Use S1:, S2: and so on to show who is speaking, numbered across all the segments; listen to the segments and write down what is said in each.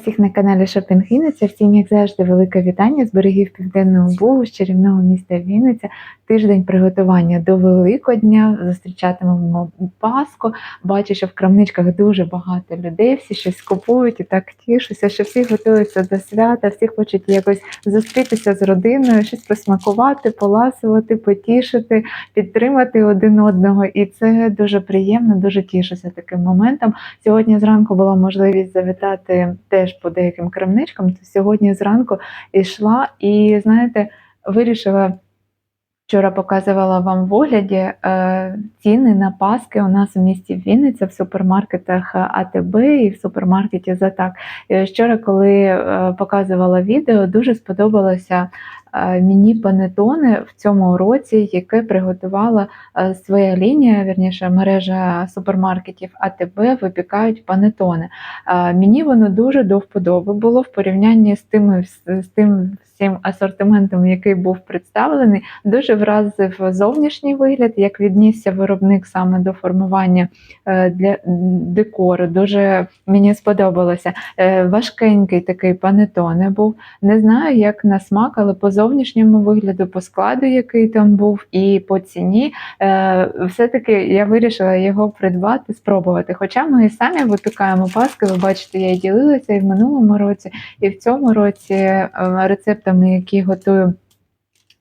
S1: Всіх на каналі Шопінг. Всім, як завжди, велике вітання з берегів Південного Бугу, з чарівного міста Вінниця. Тиждень приготування до Великодня. Зустрічатимемо Пасху. Бачу, що в крамничках дуже багато людей, всі щось купують і так тішуся, що всі готуються до свята, всі хочуть якось зустрітися з родиною, щось посмакувати, поласувати, потішити, підтримати один одного. І це дуже приємно, дуже тішуся таким моментом. Сьогодні зранку була можливість завітати теж по деяким крамничкам. То сьогодні зранку йшла і, знаєте, вирішила. Вчора показувала вам в огляді е, ціни на паски у нас в місті Вінниця в супермаркетах АТБ і в супермаркеті Затак. І вчора, коли е, показувала відео, дуже сподобалося е, мені панетони в цьому році, яке приготувала е, своя лінія, вірніше мережа супермаркетів АТБ, випікають панетони. Е, Мені воно дуже до вподоби було в порівнянні з тими з тим всім асортиментом, який був представлений. Дуже вразив зовнішній вигляд, як віднісся виробник саме до формування для декору. Дуже мені сподобалося. Важкенький такий панетоне був. Не знаю, як на смак, але по зовнішньому вигляду, по складу, який там був, і по ціні, е, все-таки я вирішила його придбати, спробувати. Хоча ми і самі випікаємо паски, ви бачите, я і ділилася і в минулому році, і в цьому році е, рецептами, які готую.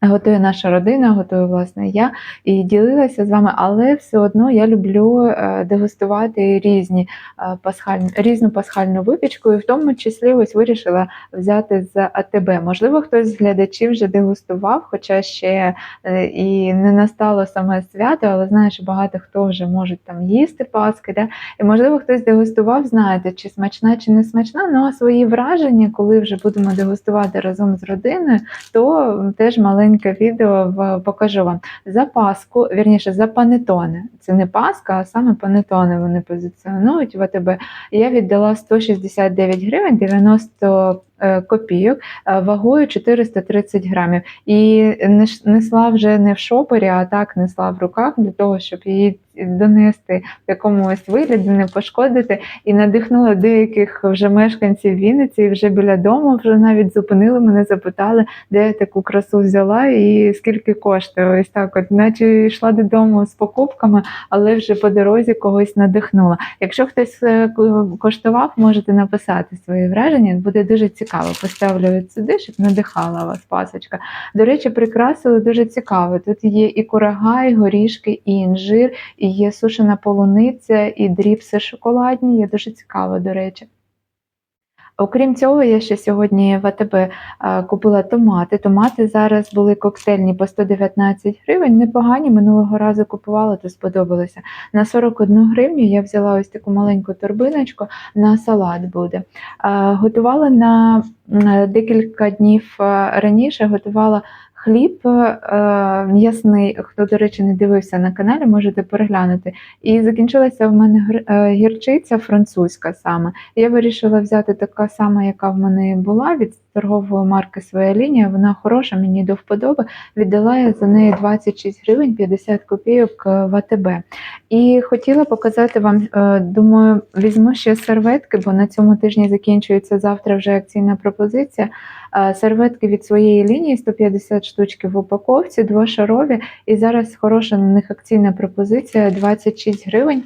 S1: Готує наша родина, готую власне я і ділилася з вами, але все одно я люблю е, дегустувати різні е, пасхальні різну пасхальну випічку, і в тому числі ось вирішила взяти з АТБ. Можливо, хтось з глядачів вже дегустував, хоча ще е, і не настало саме свято, але знаю, що багато хто вже може там їсти паски. Да? І можливо, хтось дегустував, знаєте, чи смачна, чи не смачна. Ну а свої враження, коли вже будемо дегустувати разом з родиною, то теж маленьке відео покажу вам. За паску, вірніше, за панетони. Це не паска, а саме панетони вони позиціонують в АТБ. Я віддала 169 гривень 90 е, копійок е, вагою 430 грамів. І несла вже не в шопері, а так несла в руках для того, щоб її донести в якомусь вигляді, не пошкодити. І надихнула деяких вже мешканців Вінниці, і вже біля дому вже навіть зупинили мене, запитали, де я таку красу взяла і скільки коштує. Ось так, от, наче йшла додому з покупками, але вже по дорозі когось надихнула. Якщо хтось е, коштував, можете написати свої враження. Буде дуже цікаво. Поставлю от сюди, щоб надихала вас пасочка. До речі, прикрасили дуже цікаво. Тут є і курага, і горішки, і інжир, і є сушена полуниця, і дріпси шоколадні. Є дуже цікаво, до речі. Окрім цього, я ще сьогодні в АТБ е, купила томати. Томати зараз були коктейльні по 119 гривень. Непогані. Минулого разу купувала, то сподобалося. На 41 гривню я взяла ось таку маленьку торбиночку на салат буде. Е, Готувала на декілька днів е, раніше, готувала хліб е, м'ясний. Хто, до речі, не дивився на каналі, можете переглянути. І закінчилася в мене е, гірчиця французька саме. Я вирішила взяти така сама, яка в мене була від торгової марки Своя лінія. Вона хороша, мені до вподоби. Віддала я за неї 26 гривень 50 копійок е, в АТБ. І хотіла показати вам, е, думаю, візьму ще серветки, бо на цьому тижні закінчується завтра вже акційна пропозиція. Е, Серветки від своєї лінії 150 штучки в упаковці, двошарові. І зараз хороша на них акційна пропозиція 26 гривень.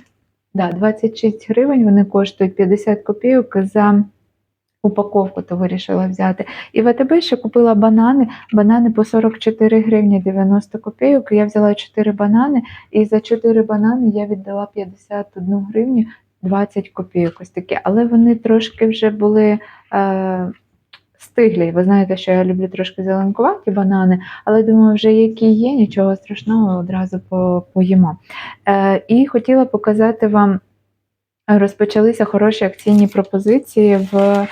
S1: Да, 26 гривень вони коштують 50 копійок за упаковку, то вирішила взяти. І в АТБ ще купила банани. Банани по 44 гривні 90 копійок. Я взяла 4 банани, і за 4 банани я віддала 51 гривню 20 копійок. Ось такі. Але вони трошки вже були. Е, Стиглі, ви знаєте, що я люблю трошки зеленкуваті банани, але думаю, вже які є, нічого страшного, одразу по- поїмо. Е, і хотіла показати вам, розпочалися хороші акційні пропозиції в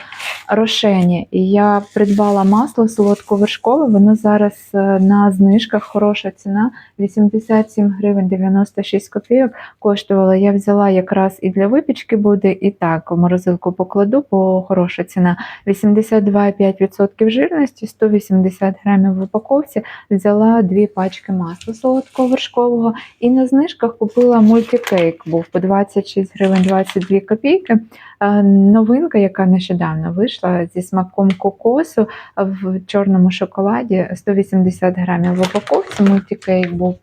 S1: рошені. І я придбала масло солодковершкове, воно зараз е, на знижках хороша ціна 87 гривень 96 копійок коштувала. Я взяла якраз і для випічки буде, і так в морозилку покладу, бо хороша ціна. 82,5% жирності, 180 грамів в упаковці. Взяла дві пачки масла солодковершкового і на знижках купила мультикейк. Був по 26 гривень 22 копійки. Е, Новинка, яка нещодавно вийшла зі смаком кокосу в чорному шоколаді 180 грамів в упаковці. Мультикейк був.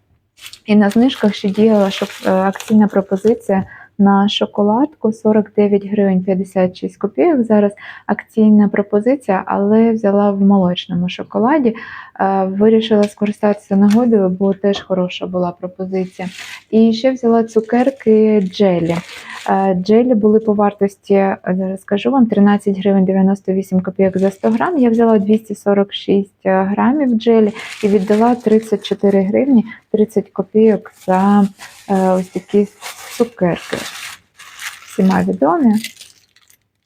S1: І на знижках ще діяла е, акційна пропозиція на шоколадку 49 гривень 56 копійок. Зараз акційна пропозиція, але взяла в молочному шоколаді. Е, Вирішила скористатися нагодою, бо теж хороша була пропозиція. І ще взяла цукерки джелі. Е, Джелі були по вартості, е, зараз скажу вам, 13 гривень 98 копійок за 100 грам. Я взяла 246 грамів джелі і віддала 34 гривні 30 копійок за е, ось такі цукерки. Всіма відомі.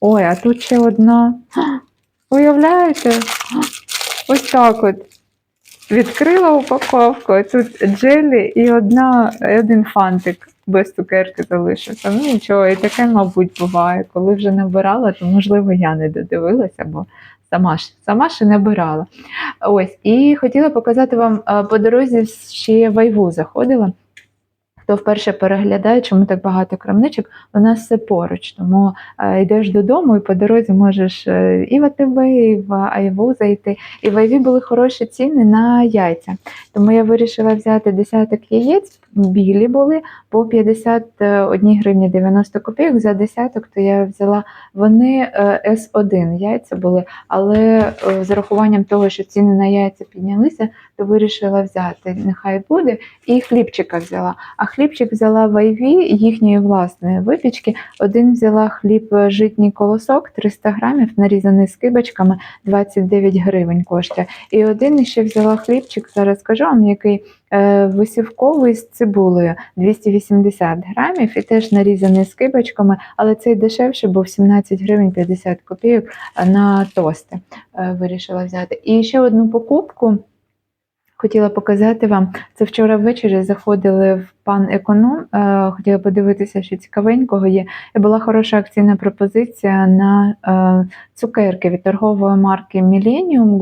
S1: Ой, а тут ще одна. Уявляєте? Ось так от. Відкрила упаковку, тут джелі і одна, один фантик без цукерки залишився. Ну нічого, і таке, мабуть, буває. Коли вже набирала, то можливо я не додивилася, бо сама ж сама ще не бирала. Ось, і хотіла показати вам е, по дорозі ще в Айву заходила. Хто вперше переглядає, чому так багато крамничок, у нас все поруч. Тому е, йдеш додому і по дорозі можеш е, і в АТБ, і в Айву зайти. І в Айві були хороші ціни на яйця. Тому я вирішила взяти десяток яєць, білі були по 51 гривні 90 копійок. За десяток то я взяла вони е, С1 яйця були, але е, з урахуванням того, що ціни на яйця піднялися, то вирішила взяти. Нехай буде. І хлібчика взяла. А хлібчик взяла в Айві їхньої власної випічки. Один взяла хліб е, житній колосок 300 грамів, нарізаний скибочками, 29 гривень коштує. І один ще взяла хлібчик, зараз скажу вам, який е, висівковий з цибулею 280 грамів і теж нарізаний скибочками, але цей дешевше, був 17 гривень 50 копійок е, на тости. е, Вирішила взяти. І ще одну покупку. Хотіла показати вам. Це вчора ввечері заходили в пан економ. Е, хотіла подивитися, що цікавенького є. І була хороша акційна пропозиція на е, цукерки від торгової марки Millennium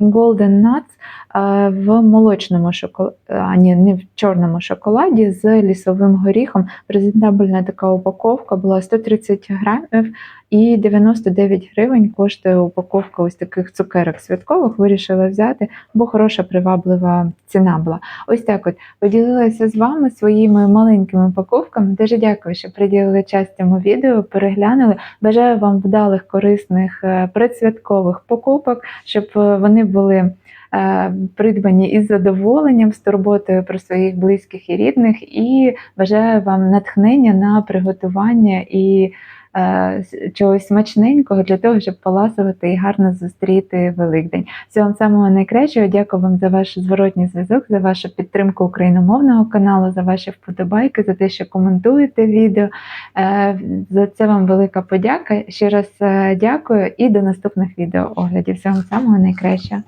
S1: Golden, Nuts е, в молочному шоколаді, а не в чорному шоколаді з лісовим горіхом. Презентабельна така упаковка була 130 грамів і 99 гривень коштує упаковка ось таких цукерок святкових. Вирішила взяти, бо хороша приваблива ціна була. Ось так от поділилася з вами своїми маленькими покупками. Дуже дякую, що приділили час цьому відео, переглянули. Бажаю вам вдалих, корисних е, предсвяткових покупок, щоб е, вони були. е, Придбані із задоволенням, з турботою про своїх близьких і рідних, і бажаю вам натхнення на приготування і чогось смачненького для того, щоб поласувати і гарно зустріти Великдень. Всього вам самого найкращого. Дякую вам за ваш зворотній зв'язок, за вашу підтримку україномовного каналу, за ваші вподобайки, за те, що коментуєте відео. Е, За це вам велика подяка. Ще раз е, дякую і до наступних відео оглядів. Всього самого найкращого.